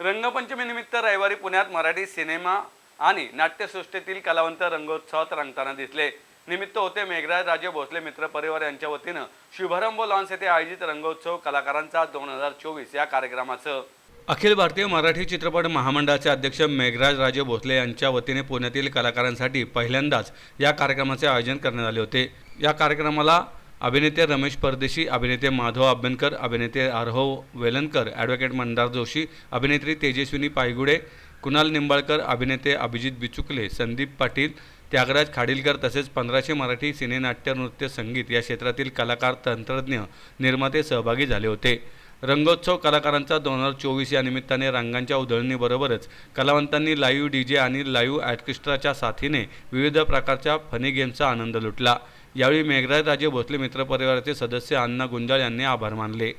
रंगपंचमीनिमित्त रविवारी पुण्यात मराठी सिनेमा आणि नाट्यसृष्टीतील कलावंत रंगोत्सवात रंगताना दिसले. निमित्त होते मेघराज राजे भोसले मित्र परिवार यांच्या वतीनं शुभारंभ लॉन्स येथे आयोजित रंगोत्सव कलाकारांचा दोन हजार चोवीस या कार्यक्रमाचं. अखिल भारतीय मराठी चित्रपट महामंडळाचे अध्यक्ष मेघराज राजे भोसले यांच्या वतीने पुण्यातील कलाकारांसाठी पहिल्यांदाच या कार्यक्रमाचे आयोजन करण्यात आले होते. या कार्यक्रमाला अभिनेते रमेश परदेशी अभिनेते माधव अभ्यंकर अभिनेते आरहो वेलनकर ॲडव्होकेट मंदार जोशी अभिनेत्री तेजस्विनी पायगुडे कुणाल निंबाळकर अभिनेते अभिजित बिचुकले संदीप पाटील त्यागराज खाडीलकर तसेच पंधराशे मराठी सिनेनाट्य नृत्य संगीत या क्षेत्रातील कलाकार तंत्रज्ञ निर्माते सहभागी झाले होते. रंगोत्सव कलाकारांचा दोन हजार चोवीस या निमित्ताने रंगांच्या उधळणीबरोबरच कलावंतांनी लाईव्ह डी जे आणि लाईव्ह ऑर्केस्ट्राच्या साथीने विविध प्रकारच्या फनी गेमचा आनंद लुटला. यावेळी मेघराज राजे भोसले मित्रपरिवाराचे सदस्य अण्णा गुंजाळ यांनी आभार मानले.